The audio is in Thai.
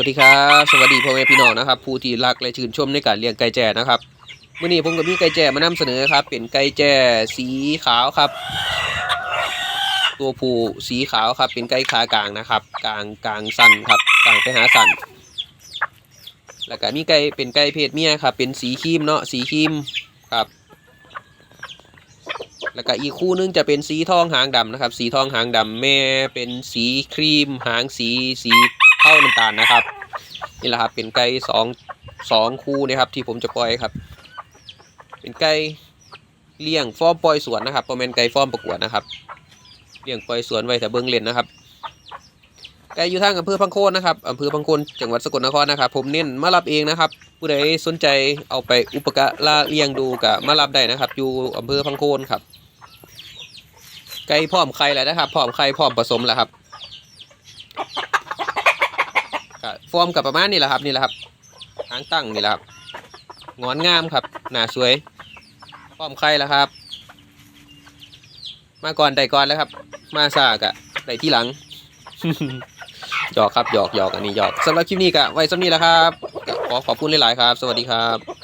วัสดีครับสวัสดีพ่อแม่พี่น้องนะครับผู้ที่รักและชื่นชมในการเลี้ยงไก่แจ้นะครับมื่อนี้ผมกับมีไก่แจ้มานำเสนอครับ เป็นไก่แจ้สีขาวครับ ตัวผู้สีขาวครับ เป็นไก่ขากลางนะครับ กลางกลางสั้นครับกลางไปหาสั้นแล้วก็มีไก่เป็นไก่เพศเมียครับ เป็นสีครีมเนาะสีครีมครับ แล้วก็อีกคู่นึงจะเป็นสีทองหางดำนะครับ สีทองหางดำแม่เป็นสีครีม หางสีสี เท่าน้ำตาลนะครับ นี่แหละครับเป็นไก่สองสองคู่นะครับที่ผมจะปล่อยครับ เป็นไก่เลี้ยงฟอร์มปล่อยสวนนะครับประมาณไก่ฟอร์มประกวดนะครับเลี้ยงปล่อยสวนไว้แต่เบิ้งเล่นนะครับไก่อยู่ทางอำเภอพังโคนนะครับอำเภอพังโคนจังหวัดสกลนครนะครับ ผมเน้นมารับเองนะครับ ผู้ใดสนใจเอาไปอุปการะเลี้ยงดูกับมารับได้นะครับ อยู่อำเภอพังโคนครับไก่พร้อมไข่แล้วนะครับพร้อมไข่พร้อมผสมแล้วครับก็ ฟอร์มกับประมาณนี้แหละครับนี่แหละครับหางตั้งนี่แหละครับงอนงามครับหน้าสวยพร้อมไข่แล้วครับ มาก่อนได้ก่อนแล้วครับ มาซากะได้ที่หลังหยอกครับหยอกหยอกอันนี้หยอกสำหรับคลิปนี้ก็ไว้สำนี้แล้วครับขอขอบคุณหลาย ๆ ครับ สวัสดีครับ